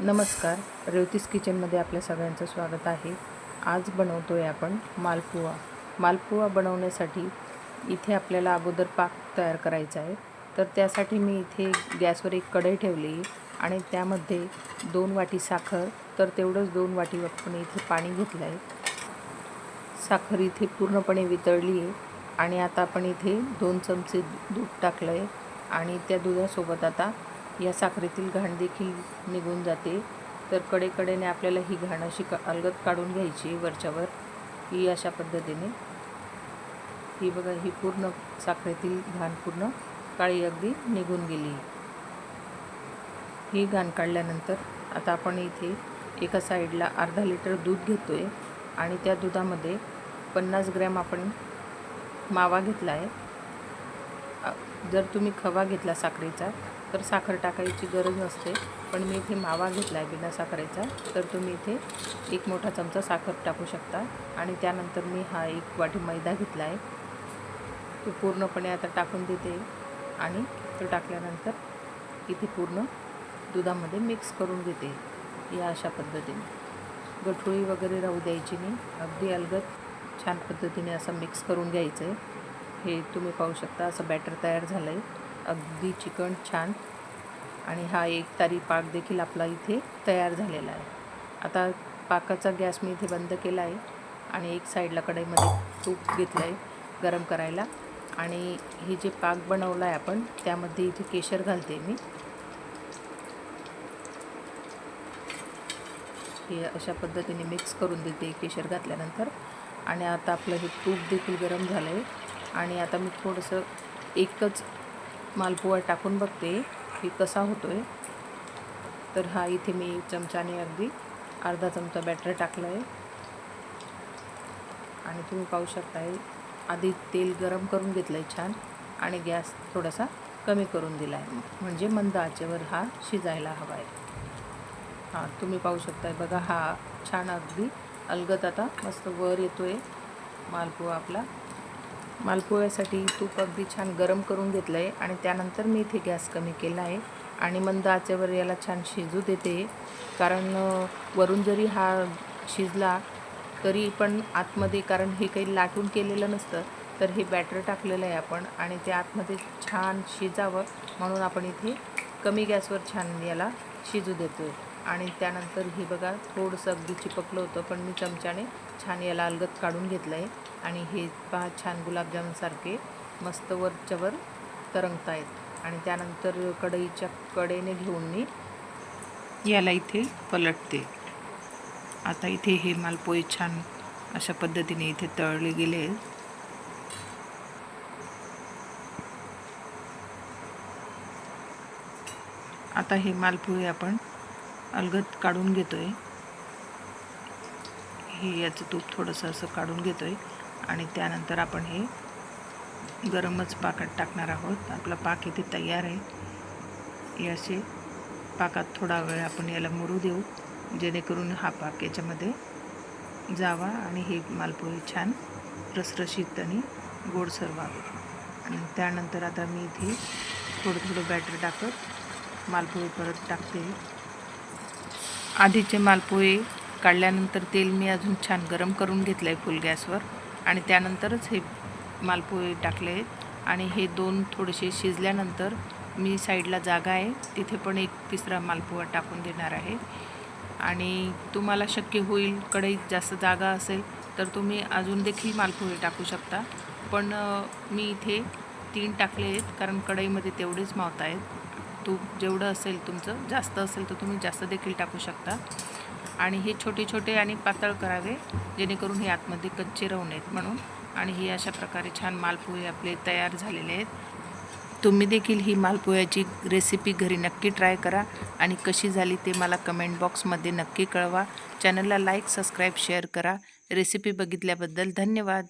नमस्कार. रेवतीस किचनमध्ये आपल्या सगळ्यांचं स्वागत आहे. आज बनवतो आहे आपण मालपुवा. मालपुवा बनवण्यासाठी इथे आपल्याला अगोदर पाक तयार करायचा आहे. तर त्यासाठी मी इथे गॅसवर एक कढई ठेवली आणि त्यामध्ये दोन वाटी साखर तर तेवढंच दोन वाटी आपण इथे पाणी घेतलं आहे. साखर इथे पूर्णपणे वितळली आहे आणि आता आपण इथे दोन चमचे दूध टाकलं आहे आणि त्या दुधासोबत आता या साखरेतील घाण देखील निघून जाते. तर कडेकडेने आपल्याला ही घाण अशी का अलगद काढून घ्यायची वरच्यावर ही अशा पद्धतीने. ही बघा ही पूर्ण साखरेतील घाण पूर्ण काळी अगदी निघून गेली ही घाण काढल्यानंतर आता आपण इथे एका साईडला अर्धा लिटर दूध घेतो आहे आणि त्या दुधामध्ये पन्नास ग्रॅम आपण मावा घेतला आहे. जर तुम्ही खवा घेतला साखरेचा तर साखर टाकायची गरज नसते. पण मी इथे मावा घेतला आहे बिना साखरेचा. तर तुम्ही इथे एक मोठा चमचा साखर टाकू शकता. आणि त्यानंतर मी हा एक वाटी मैदा घेतला आहे तो पूर्णपणे आता टाकून देते. आणि तो टाकल्यानंतर इथे पूर्ण दुधामध्ये मिक्स करून घेते. या अशा पद्धतीने. गठोळी वगैरे राहू द्यायची नाही. अगदी अलगद छान पद्धतीने असं मिक्स करून घ्यायचं आहे हे तुम्ही पाहू शकता. असं बॅटर तयार झालं आहे अगदी चिकन छान. आणि हा एक तारी पाक देखील आपला इथे तयार झालेला आहे. आता पाकाचा गॅस मी इथे बंद केला आहे आणि एक साईडला कढईमध्ये तूप घेतलं आहे गरम करायला. आणि हे जे पाक बनवला आहे आपण त्यामध्ये इथे केशर घालते मी. हे अशा पद्धतीने मिक्स करून देते केशर घातल्यानंतर. आणि आता आपलं हे तूप देखील गरम झालं आहे आणि आता मी थोडंसं एकच मालपुवा टाकून बघते की कसा होतो आहे तर हा इथे मी चमच्याने अगदी अर्धा चमचा बॅटर टाकलं आहे आणि तुम्ही पाहू शकताय आधी तेल गरम करून घेतलं आहे छान आणि गॅस थोडासा कमी करून दिला आहे म्हणजे मंद आचेवर हा शिजायला हवा आहे हां तुम्ही पाहू शकताय बघा हा छान अगदी अलगद आता मस्त वर येतो आहे मालपुवा आपला. मालपोह्यासाठी तूप अगदी छान गरम करून घेतलं आहे आणि त्यानंतर मी इथे गॅस कमी केला आहे आणि मंद आचेवर याला छान शिजू देते. कारण वरून जरी हा शिजला तरी पण आतमध्ये कारण हे काही लाटून केलेलं नसतं तर हे बॅटर टाकलेलं आहे आपण आणि ते आतमध्ये छान शिजावं म्हणून आपण इथे कमी गॅसवर छान याला शिजू देतो आहे आणि त्यानंतर हे बघा थोडंसं अगदी चिपकलं होतं पण मी चमच्याने छान याला अलगत काढून घेतलं आहे आणि हे पहा छान गुलाबजामसारखे मस्त वरच्यावर तरंगत आहेत आणि त्यानंतर कढईच्या कडेने घेऊन मी याला इथे पलटते. आता इथे हे मालपोहे छान अशा पद्धतीने इथे तळले गेले आता हे मालपोहे आपण अलगद काढून घेतो आहे हे याचं तूप थोडंसं असं काढून घेतो आहे आणि त्यानंतर आपण हे गरमच पाकात टाकणार आहोत. आपला पाक इथे तयार आहे. हे असे पाकात थोडा वेळ आपण याला मुरू देऊ. जेणेकरून हा पाक याच्यामध्ये जावा आणि हे मालपोहे छान रसरशीत आणि गोडसर व्हावे आणि त्यानंतर आता मी इथे थोडं थोडं बॅटर टाकत मालपोहे परत टाकते. आधीचे मालपोहे काढल्यानंतर तेल मी अजून छान गरम करून घेतलं आहे फुल गॅसवर. आणि त्यानंतरच हे मालपोहे टाकले आहेत. आणि हे दोन थोडेसे शिजल्यानंतर मी साईडला जागा आहे. तिथे पण एक तिसरा मालपोहा टाकून देणार आहे. आणि तुम्हाला शक्य होईल कढईत जास्त जागा असेल तर तुम्ही अजून देखील मालपोहे टाकू शकता. पण मी इथे तीन टाकले आहेत कारण कढईमध्ये तेवढेच मावत आहेत तूप जेवढं असेल तुमचं जास्त असेल तर तुम्ही जास्त देखील टाकू शकता. आणि हे छोटे छोटे आणि पातळ करावे जेणेकरून हे आतमध्ये कच्चे राहू नयेत म्हणून. आणि ही अशा प्रकारे छान मालपोहे आपले तयार झालेले आहेत. तुम्ही देखील ही मालपोह्याची रेसिपी घरी नक्की ट्राय करा आणि कशी झाली ते मला कमेंट बॉक्समध्ये नक्की कळवा. चॅनलला लाईक सबस्क्राईब शेअर करा. रेसिपी बघितल्याबद्दल धन्यवाद.